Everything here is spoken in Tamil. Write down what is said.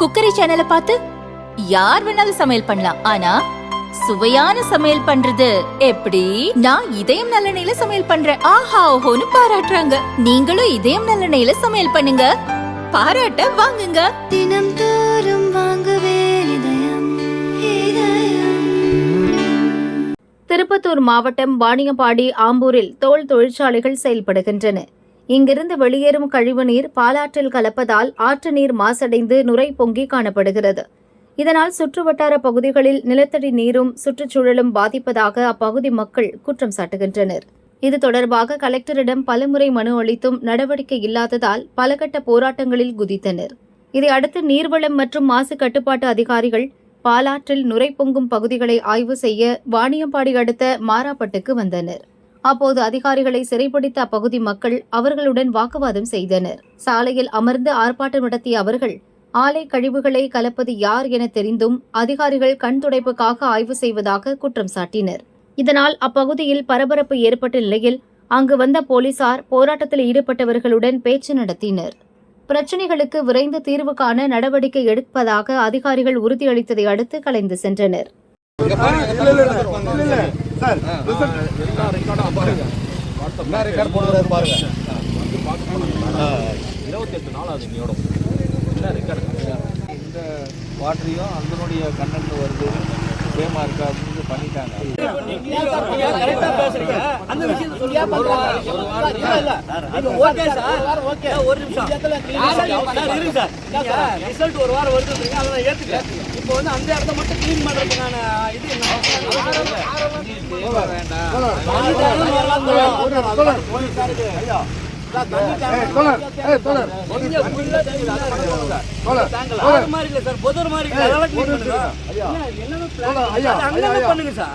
குக்கரி சேனலை பார்த்து யார் வேணாலும் சமையல் பண்ணலாம். ஆனா சுவையான சமையல் பண்றது எப்படி? நான் இதயம் நல்லெண்ணெயில சமையல் பண்றேன். ஆஹா ஓஹோன்னு பாராட்டுறாங்க. நீங்களும் இதயம் நல்லெண்ணெயில சமையல் பண்ணுங்க. பாராட்ட வாங்குங்க. தினம் தோறும் வாங்குவே இதயம் இதயம். திருப்பத்தூர் மாவட்டம் வாணியம்பாடி ஆம்பூரில் தோல் தொழிற்சாலைகள் செயல்படுகின்றன. இங்கிருந்து வெளியேறும் கழிவுநீர் பாலாற்றில் கலப்பதால் ஆற்று நீர் மாசடைந்து நுரை பொங்கி காணப்படுகிறது. இதனால் சுற்றுவட்டார பகுதிகளில் நிலத்தடி நீரும் சுற்றுச்சூழலும் பாதிப்பதாக அப்பகுதி மக்கள் குற்றம் சாட்டுகின்றனர். இது தொடர்பாக கலெக்டரிடம் பலமுறை மனு அளித்தும் நடவடிக்கை இல்லாததால் பலகட்ட போராட்டங்களில் குதித்தனர். இதையடுத்து நீர்வளம் மற்றும் மாசு கட்டுப்பாட்டு அதிகாரிகள் பாலாற்றில் நுரை பொங்கும் பகுதிகளை ஆய்வு செய்ய வாணியம்பாடி அடுத்த மாராப்பட்டுக்கு வந்தனர். அப்போது அதிகாரிகளை சிறைப்பிடித்த அப்பகுதி மக்கள் அவர்களுடன் வாக்குவாதம் செய்தனர். சாலையில் அமர்ந்து ஆர்ப்பாட்டம் நடத்திய அவர்கள் ஆலை கழிவுகளை கலப்பது யார் என தெரிந்தும் அதிகாரிகள் கண் துடைப்புக்காக ஆய்வு செய்வதாக குற்றம் சாட்டினர். இதனால் அப்பகுதியில் பரபரப்பு ஏற்பட்ட நிலையில் அங்கு வந்த போலீசார் போராட்டத்தில் ஈடுபட்டவர்களுடன் பேச்சு நடத்தினர். பிரச்சினைகளுக்கு விரைந்து தீர்வு காண நடவடிக்கை எடுப்பதாக அதிகாரிகள் உறுதியளித்ததை அடுத்து கலைந்து சென்றனர். இருபத்தெட்டு நாள் அது நீடும் என்ன ரெக்கார்டு இந்த வாட்டரையும் அதனுடைய கண்டென்ட் வருது சேமா இருக்கா அப்படின்னு பண்ணிட்டாங்க ரிசல்ட் ஒரு வாரம் வருது அதை நான் ஏத்துக்கிறேன் இப்போ வந்து அந்த இடத்த மட்டும் க்ளீன் பண்றதுக்கான இது என்ன பண்ணுங்க சார்